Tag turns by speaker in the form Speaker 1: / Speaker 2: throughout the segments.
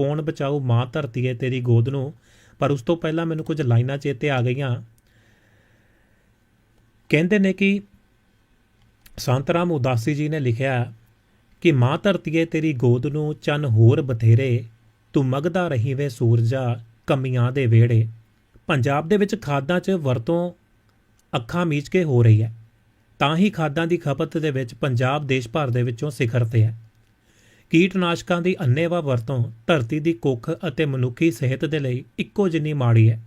Speaker 1: ਕੌਣ ਬਚਾਊ ਮਾਂ ਧਰਤੀ ਏ ਤੇਰੀ ਗੋਦ ਨੂੰ। ਪਰ ਉਸ ਤੋਂ ਪਹਿਲਾਂ ਮੈਨੂੰ ਕੁਝ ਲਾਈਨਾਂ ਚੇਤੇ ਆ ਗਈਆਂ। ਕਹਿੰਦੇ ਨੇ ਕਿ ਸੰਤ ਰਾਮ ਉਦਾਸੀ ਜੀ ਨੇ ਲਿਖਿਆ ਕਿ ਮਾਂ ਧਰਤੀਏ ਤੇਰੀ ਗੋਦ ਨੂੰ, ਚੰਨ ਹੋਰ ਬਥੇਰੇ। ਤੂੰ ਮਗਦਾ ਰਹੀ ਵੇ ਸੂਰਜਾ ਕਮੀਆਂ ਦੇ ਵਿਹੜੇ। ਪੰਜਾਬ ਦੇ ਵਿੱਚ ਖਾਦਾਂ 'ਚ ਵਰਤੋਂ ਅੱਖਾਂ ਮੀਚ ਕੇ ਹੋ ਰਹੀ ਹੈ। ਤਾਂ ਹੀ ਖਾਦਾਂ ਦੀ ਖਪਤ ਦੇ ਵਿੱਚ ਪੰਜਾਬ ਦੇਸ਼ ਭਰ ਦੇ ਵਿੱਚੋਂ ਸਿਖਰ ਤੇ ਹੈ। ਕੀਟਨਾਸ਼ਕਾਂ ਦੀ ਅੰਨੇਵਾਹ ਵਰਤੋਂ ਧਰਤੀ ਦੀ ਕੁੱਖ ਅਤੇ ਮਨੁੱਖੀ ਸਿਹਤ ਦੇ ਲਈ ਇੱਕੋ ਜਿੰਨੀ ਮਾੜੀ ਹੈ।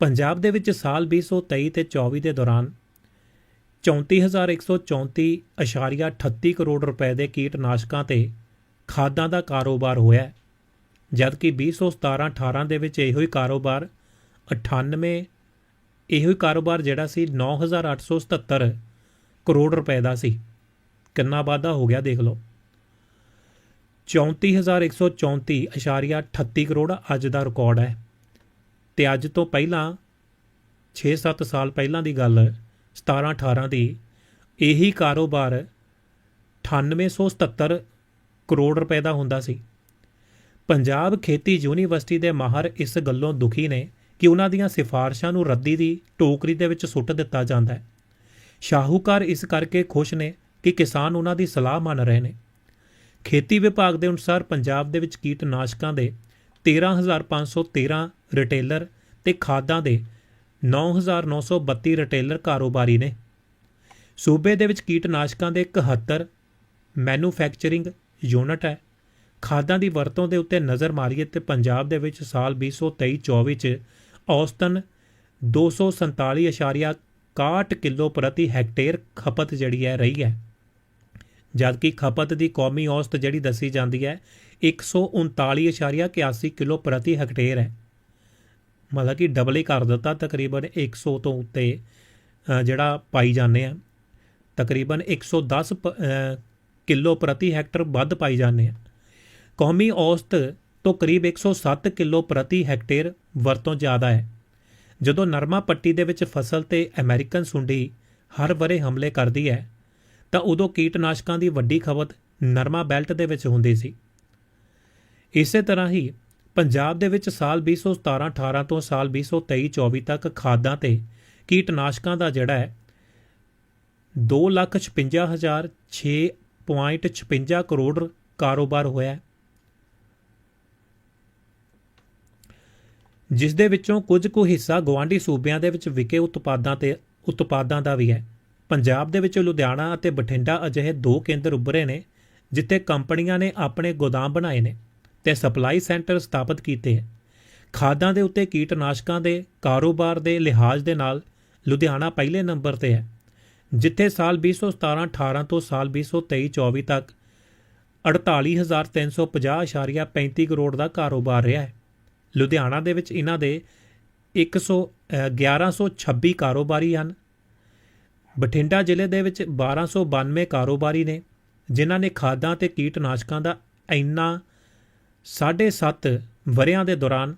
Speaker 1: ਪੰਜਾਬ ਦੇ ਵਿੱਚ ਸਾਲ 2023 ਤੇ 24 ਦੇ ਦੌਰਾਨ 34134.38 ਕਰੋੜ ਰੁਪਏ ਦੇ ਕੀਟਨਾਸ਼ਕਾਂ ਤੇ ਖਾਦਾਂ ਦਾ ਕਾਰੋਬਾਰ ਹੋਇਆ ਹੈ, ਜਦਕਿ 2017-18 ਦੇ ਵਿੱਚ ਇਹੋ ਹੀ ਕਾਰੋਬਾਰ 98 ਇਹੋ ਹੀ ਕਾਰੋਬਾਰ ਜਿਹੜਾ ਸੀ 9877 ਕਰੋੜ ਰੁਪਏ ਦਾ ਸੀ। ਕਿੰਨਾ ਵਾਧਾ ਹੋ ਗਿਆ ਦੇਖ ਲਓ। 34134.38 ਕਰੋੜ ਅੱਜ ਦਾ ਰਿਕਾਰਡ ਹੈ। ਤੇ ਅੱਜ ਤੋਂ ਪਹਿਲਾਂ 6-7 ਸਾਲ ਪਹਿਲਾਂ ਦੀ ਗੱਲ 17-18 ਦੀ, ਇਹੀ ਕਾਰੋਬਾਰ 9877 ਕਰੋੜ ਰੁਪਏ ਦਾ ਹੁੰਦਾ ਸੀ। ਪੰਜਾਬ ਖੇਤੀ ਯੂਨੀਵਰਸਿਟੀ ਦੇ ਮਾਹਰ ਇਸ ਗੱਲੋਂ ਦੁਖੀ ਨੇ ਕਿ ਉਹਨਾਂ ਦੀਆਂ ਸਿਫਾਰਸ਼ਾਂ ਨੂੰ ਰੱਦੀ ਦੀ ਟੋਕਰੀ ਦੇ ਵਿੱਚ ਸੁੱਟ ਦਿੱਤਾ ਜਾਂਦਾ ਹੈ। ਸ਼ਾਹੂਕਾਰ ਇਸ ਕਰਕੇ ਖੁਸ਼ ਨੇ ਕਿ ਕਿਸਾਨ ਉਹਨਾਂ ਦੀ ਸਲਾਹ ਮੰਨ ਰਹੇ ਨੇ। ਖੇਤੀ ਵਿਭਾਗ ਦੇ ਅਨੁਸਾਰ ਪੰਜਾਬ ਦੇ ਵਿੱਚ ਕੀਟਨਾਸ਼ਕਾਂ ਦੇ 13513 ਰਿਟੇਲਰ ਤੇ ਖਾਦਾਂ ਦੇ 9932 ਰਿਟੇਲਰ ਕਾਰੋਬਾਰੀ ਨੇ। ਸੂਬੇ ਦੇ ਵਿੱਚ ਕੀਟਨਾਸ਼ਕਾਂ ਦੇ 71 ਮੈਨੂਫੈਕਚਰਿੰਗ ਯੂਨਿਟ ਹੈ। ਖਾਦਾਂ ਦੀ ਵਰਤੋਂ ਦੇ ਉੱਤੇ ਨਜ਼ਰ ਮਾਰੀਏ ਤੇ ਪੰਜਾਬ ਦੇ ਵਿੱਚ ਸਾਲ 2023-24 ਚ ਔਸਤਨ 247.61 ਕਿਲੋ ਪ੍ਰਤੀ ਹੈਕਟੇਅਰ ਖਪਤ ਜਿਹੜੀ ਹੈ, ਰਹੀ ਹੈ। ਜਦਕਿ ਖਪਤ ਦੀ ਕੌਮੀ ਔਸਤ ਜਿਹੜੀ ਦੱਸੀ ਜਾਂਦੀ ਹੈ 139.81 ਕਿਲੋ ਪ੍ਰਤੀ ਹੈਕਟੇਅਰ ਹੈ। ਮਤਲਬ ਕਿ ਡਬਲ ਹੀ ਕਰ ਦਿੱਤਾ ਤਕਰੀਬਨ 100 ਤੋਂ ਉੱਤੇ ਜਿਹੜਾ ਪਾਈ ਜਾਂਦੇ ਆ। ਤਕਰੀਬਨ 110 ਪ- ਅ, ਕਿਲੋ ਪ੍ਰਤੀ ਹੈਕਟਰ ਵੱਧ ਪਾਈ ਜਾਂਦੇ ਆ। ਕੌਮੀ ਔਸਤ ਤੋਂ ਕਰੀਬ 107 ਕਿਲੋ ਪ੍ਰਤੀ ਹੈਕਟੇਅਰ ਵਰਤੋਂ ਜ਼ਿਆਦਾ ਹੈ। ਜਦੋਂ ਨਰਮਾ ਪੱਟੀ ਦੇ ਵਿੱਚ ਫਸਲ ਤੇ ਅਮਰੀਕਨ ਸੁੰਡੀ ਹਰ ਵਰੇ ਹਮਲੇ ਕਰਦੀ ਹੈ ਤਾਂ ਉਦੋਂ ਕੀਟਨਾਸ਼ਕਾਂ ਦੀ ਵੱਡੀ ਖਪਤ ਨਰਮਾ ਬੈਲਟ ਦੇ ਵਿੱਚ ਹੁੰਦੀ ਸੀ। ਇਸੇ ਤਰ੍ਹਾਂ ਹੀ ਪੰਜਾਬ ਦੇ ਵਿੱਚ ਸਾਲ 2017-18 ਤੋਂ ਸਾਲ 2023-24 ਤੱਕ ਖਾਦਾਂ ਤੇ ਕੀਟਨਾਸ਼ਕਾਂ ਦਾ ਜਿਹੜਾ ਹੈ 256006.56 ਕਰੋੜ ਕਾਰੋਬਾਰ ਹੋਇਆ ਜਿਸ ਦੇ ਵਿੱਚੋਂ ਕੁਝ ਕੁ ਹਿੱਸਾ ਗਵਾਂਢੀ ਸੂਬਿਆਂ ਦੇ ਵਿੱਚ ਵਿਕੇ ਉਤਪਾਦਾਂ ਤੇ, ਉਤਪਾਦਾਂ ਦਾ ਵੀ ਹੈ। ਪੰਜਾਬ ਦੇ ਵਿੱਚ ਲੁਧਿਆਣਾ ਅਤੇ ਬਠਿੰਡਾ ਅਜਿਹੇ ਦੋ ਕੇਂਦਰ ਉੱਭਰੇ ਨੇ ਜਿੱਥੇ ਕੰਪਨੀਆਂ ਨੇ ਆਪਣੇ ਗੋਦਾਮ ਬਣਾਏ ਨੇ ਤੇ ਸਪਲਾਈ ਸੈਂਟਰ ਸਥਾਪਿਤ ਕੀਤੇ ਹੈ। ਖਾਦਾਂ ਦੇ ਉੱਤੇ ਕੀਟਨਾਸ਼ਕਾਂ ਦੇ ਕਾਰੋਬਾਰ ਦੇ ਲਿਹਾਜ਼ ਦੇ ਨਾਲ ਲੁਧਿਆਣਾ ਪਹਿਲੇ ਨੰਬਰ ਤੇ ਹੈ ਜਿੱਥੇ ਸਾਲ 2017-18 ਤੋਂ ਸਾਲ 2023-24 ਤੱਕ 48350.35 ਕਰੋੜ ਦਾ ਕਾਰੋਬਾਰ ਰਿਹਾ ਹੈ। ਲੁਧਿਆਣਾ ਦੇ ਵਿੱਚ ਇਹਨਾਂ ਦੇ 100 ਅ, 1126 ਕਾਰੋਬਾਰੀ ਹਨ ਬਠਿੰਡਾ ਜ਼ਿਲ੍ਹੇ ਦੇ ਵਿੱਚ 1292 ਕਾਰੋਬਾਰੀ ਨੇ, ਜਿਨ੍ਹਾਂ ਨੇ ਖਾਦਾਂ ਤੇ ਕੀਟਨਾਸ਼ਕਾਂ ਦਾ ਇੰਨਾ 7.5 ਵਰਿਆਂ ਦੇ ਦੌਰਾਨ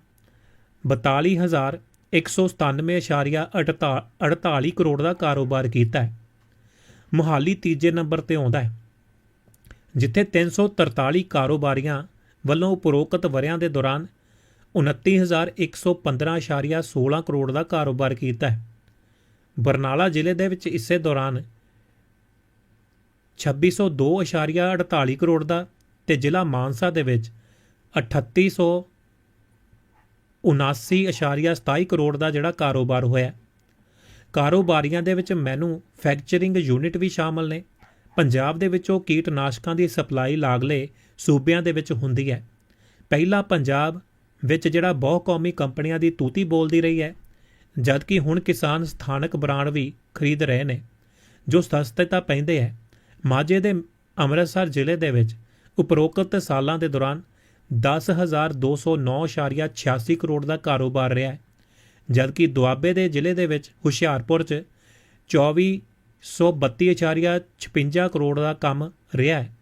Speaker 1: 42197.48 ਕਰੋੜ ਦਾ ਕਾਰੋਬਾਰ ਕੀਤਾ ਹੈ। ਮੁਹਾਲੀ ਤੀਜੇ ਨੰਬਰ ਤੇ ਆਉਂਦਾ ਹੈ, ਜਿੱਥੇ 343 ਕਾਰੋਬਾਰੀਆਂ ਵੱਲੋਂ ਉਪਰੋਕਤ ਵਰਿਆਂ ਦੇ ਦੌਰਾਨ 29115.16 ਕਰੋੜ ਦਾ ਕਾਰੋਬਾਰ ਕੀਤਾ ਹੈ। ਬਰਨਾਲਾ ਜ਼ਿਲ੍ਹੇ ਦੇ ਵਿੱਚ ਇਸੇ ਦੌਰਾਨ 2602.48 ਕਰੋੜ ਦਾ ਤੇ ਜ਼ਿਲ੍ਹਾ ਮਾਨਸਾ ਦੇ ਵਿੱਚ 3879.27 ਕਰੋੜ ਦਾ ਜਿਹੜਾ ਕਾਰੋਬਾਰ ਹੋਇਆ ਕਾਰੋਬਾਰੀਆਂ ਦੇ ਵਿੱਚ ਮੈਨੂਫੈਕਚਰਿੰਗ ਯੂਨਿਟ ਵੀ ਸ਼ਾਮਲ ਨੇ। ਪੰਜਾਬ ਦੇ ਵਿੱਚੋਂ ਕੀਟਨਾਸ਼ਕਾਂ ਦੀ ਸਪਲਾਈ ਲਾਗਲੇ ਸੂਬਿਆਂ ਦੇ ਵਿੱਚ ਹੁੰਦੀ ਹੈ। ਪਹਿਲਾ ਪੰਜਾਬ ਵਿੱਚ ਜਿਹੜਾ ਬਹੁ ਕੌਮੀ ਕੰਪਨੀਆਂ ਦੀ ਤੂਤੀ ਬੋਲਦੀ ਰਹੀ ਹੈ। ਜਦਕਿ ਹੁਣ ਕਿਸਾਨ ਸਥਾਨਕ ਬ੍ਰਾਂਡ ਵੀ ਖਰੀਦ ਰਹੇ ਨੇ, ਜੋ ਸਸਤੇ ਤਾਂ ਪੈਂਦੇ ਹੈ, ਮਾਝੇ ਦੇ ਅੰਮ੍ਰਿਤਸਰ ਜ਼ਿਲ੍ਹੇ ਦੇ ਵਿੱਚ ਉਪਰੋਕਤ ਸਾਲਾਂ ਦੇ ਦੌਰਾਨ 10209.86 ਕਰੋੜ ਦਾ ਕਾਰੋਬਾਰ ਰਿਹਾ ਹੈ, ਜਦਕਿ ਦੁਆਬੇ ਦੇ ਜ਼ਿਲ੍ਹੇ ਦੇ ਵਿੱਚ ਹੁਸ਼ਿਆਰਪੁਰ 'ਚ 2432.56 ਕਰੋੜ ਦਾ ਕੰਮ ਰਿਹਾ ਹੈ।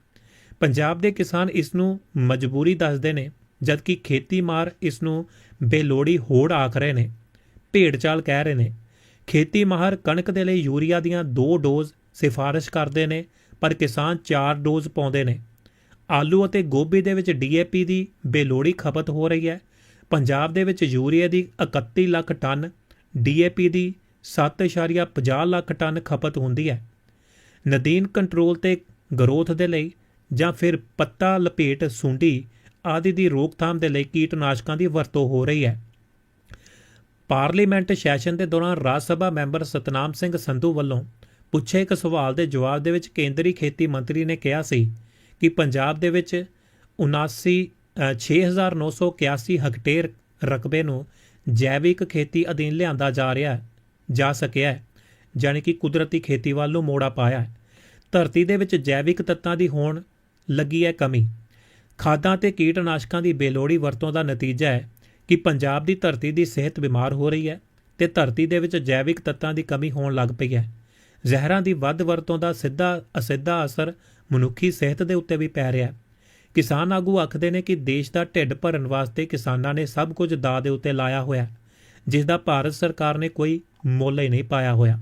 Speaker 1: ਪੰਜਾਬ ਦੇ ਕਿਸਾਨ ਇਸ ਨੂੰ ਮਜਬੂਰੀ ਦੱਸਦੇ ਨੇ, ਜਦਕਿ ਖੇਤੀ ਮਾਰ ਇਸ ਨੂੰ ਬੇਲੋੜੀ ਹੋੜ ਆਖ ਰਹੇ ਨੇ। ਭੇਡ ਕਹਿ ਰਹੇ ਨੇ। ਖੇਤੀ ਮਾਹਰ ਕਣਕ ਦੇ ਲਈ ਯੂਰੀਆ ਦੀਆਂ 2 ਡੋਜ਼ ਸਿਫਾਰਿਸ਼ ਕਰਦੇ ਨੇ, ਪਰ ਕਿਸਾਨ 4 ਡੋਜ਼ ਪਾਉਂਦੇ ਨੇ। ਆਲੂ ਅਤੇ ਗੋਭੀ ਦੇ ਵਿੱਚ ਡੀਏਪੀ ਦੀ ਬੇਲੋੜੀ ਖਪਤ ਹੋ ਰਹੀ ਹੈ। ਪੰਜਾਬ ਦੇ ਵਿੱਚ ਯੂਰੀਆ ਦੀ 31 ਲੱਖ ਟਨ ਡੀਏਪੀ ਦੀ 7.50 ਲੱਖ ਟਨ ਖਪਤ ਹੁੰਦੀ ਹੈ। ਨਦੀਨ ਕੰਟਰੋਲ ਤੇ ਗਰੋਥ ਦੇ ਲਈ ਜਾਂ ਫਿਰ ਪੱਤਾ, ਲਪੇਟ, ਸੁੰਡੀ ਆਦਿ ਦੀ ਰੋਕਥਾਮ ਦੇ ਲਈ ਕੀਟਨਾਸ਼ਕਾਂ ਦੀ ਵਰਤੋਂ ਹੋ ਰਹੀ ਹੈ। ਪਾਰਲੀਮੈਂਟ ਸੈਸ਼ਨ ਦੇ ਦੌਰਾਨ ਰਾਜ ਸਭਾ ਮੈਂਬਰ ਸਤਨਾਮ ਸਿੰਘ ਸੰਧੂ ਵੱਲੋਂ ਪੁੱਛੇ ਇੱਕ ਸਵਾਲ ਦੇ ਜਵਾਬ ਦੇ ਵਿੱਚ ਕੇਂਦਰੀ ਖੇਤੀ ਮੰਤਰੀ ਨੇ ਕਿਹਾ ਸੀ ਕਿ ਪੰਜਾਬ ਦੇ ਵਿੱਚ 79 ਅ, 6981 ਹੈਕਟੇਅਰ ਰਕਬੇ ਨੂੰ ਜੈਵਿਕ ਖੇਤੀ ਅਧੀਨ ਲਿਆਂਦਾ ਜਾ ਰਿਹਾ ਹੈ ਜਾ ਸਕਿਆ ਹੈ ਜਾਣੀ ਕਿ ਕੁਦਰਤੀ ਖੇਤੀ ਵੱਲ ਨੂੰ ਮੋੜਾ ਪਾਇਆ ਹੈ। ਧਰਤੀ ਦੇ ਵਿੱਚ ਜੈਵਿਕ ਤੱਤਾਂ ਦੀ ਹੋਣ ਲੱਗੀ ਹੈ ਕਮੀ। ਖਾਦਾਂ ਤੇ ਕੀਟਨਾਸ਼ਕਾਂ ਦੀ ਬੇਲੋੜੀ ਵਰਤੋਂ ਦਾ ਨਤੀਜਾ ਹੈ। ਕਿ ਪੰਜਾਬ ਦੀ ਧਰਤੀ ਦੀ ਸਿਹਤ ਬਿਮਾਰ ਹੋ ਰਹੀ ਹੈ ਤੇ ਧਰਤੀ ਦੇ ਵਿੱਚ ਜੈਵਿਕ ਤੱਤਾਂ ਦੀ ਕਮੀ ਹੋਣ ਲੱਗ ਪਈ ਹੈ। ਜ਼ਹਿਰਾਂ ਦੀ ਵੱਧ ਵਰਤੋਂ ਦਾ ਸਿੱਧਾ ਅਸਿੱਧਾ ਅਸਰ ਮਨੁੱਖੀ ਸਿਹਤ ਦੇ ਉੱਤੇ ਵੀ ਪੈ ਰਿਹਾ ਹੈ। ਕਿਸਾਨ ਆਗੂ ਆਖਦੇ ਨੇ ਕਿ ਦੇਸ਼ ਦਾ ਢਿੱਡ ਭਰਨ ਵਾਸਤੇ ਕਿਸਾਨਾਂ ਨੇ ਸਭ ਕੁਝ ਦਾ ਦੇ ਉੱਤੇ ਲਾਇਆ ਹੋਇਆ ਜਿਸ ਦਾ ਭਾਰਤ ਸਰਕਾਰ ਨੇ ਕੋਈ ਮੁੱਲ ਹੀ ਨਹੀਂ ਪਾਇਆ ਹੋਇਆ।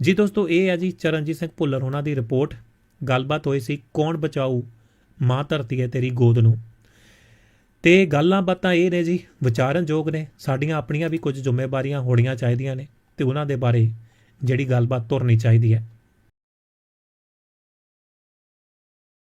Speaker 1: ਜੀ ਦੋਸਤੋ, ਇਹ ਹੈ ਜੀ ਚਰਨਜੀਤ ਸਿੰਘ ਭੁੱਲਰ ਉਹਨਾਂ ਦੀ ਰਿਪੋਰਟ। ਗੱਲਬਾਤ ਹੋਈ ਸੀ, ਕੌਣ ਬਚਾਊ ਮਾਂ ਧਰਤੀ ਹੈ ਤੇਰੀ ਗੋਦ ਨੂੰ? ਤੇ ਗੱਲਾਂ ਬਾਤਾਂ ਇਹ ਨੇ ਜੀ, ਵਿਚਾਰਨਯੋਗ ਨੇ, ਸਾਡੀਆਂ ਆਪਣੀਆਂ ਵੀ ਕੁਝ ਜ਼ਿੰਮੇਵਾਰੀਆਂ ਹੋਣੀਆਂ ਚਾਹੀਦੀਆਂ ਨੇ ਤੇ ਉਹਨਾਂ ਦੇ ਬਾਰੇ ਜਿਹੜੀ ਗੱਲਬਾਤ ਤੁਰਨੀ ਚਾਹੀਦੀ ਹੈ।